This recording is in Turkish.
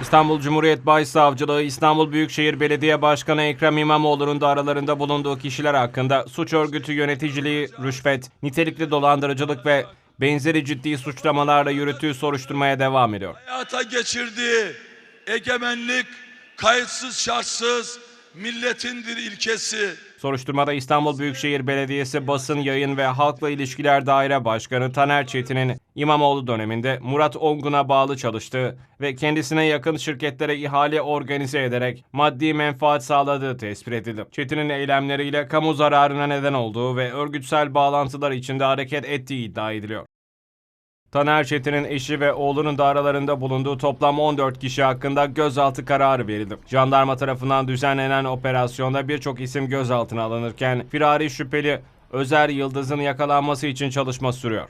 İstanbul Cumhuriyet Başsavcılığı İstanbul Büyükşehir Belediye Başkanı Ekrem İmamoğlu'nun da aralarında bulunduğu kişiler hakkında suç örgütü yöneticiliği, rüşvet, nitelikli dolandırıcılık ve benzeri ciddi suçlamalarla yürüttüğü soruşturmaya devam ediyor. hayata geçirdiği egemenlik kayıtsız şartsız milletindir ilkesi. Soruşturmada İstanbul Büyükşehir Belediyesi Basın Yayın ve Halkla İlişkiler Daire Başkanı Taner Çetin'in İmamoğlu döneminde Murat Ongun'a bağlı çalıştığı ve kendisine yakın şirketlere ihale organize ederek maddi menfaat sağladığı tespit edildi. Çetin'in eylemleriyle kamu zararına neden olduğu ve örgütsel bağlantılar içinde hareket ettiği iddia ediliyor. Taner Çetin'in eşi ve oğlunun da aralarında bulunduğu toplam 14 kişi hakkında gözaltı kararı verildi. Jandarma tarafından düzenlenen operasyonda birçok isim gözaltına alınırken firari şüpheli Özer Yıldız'ın yakalanması için çalışma sürüyor.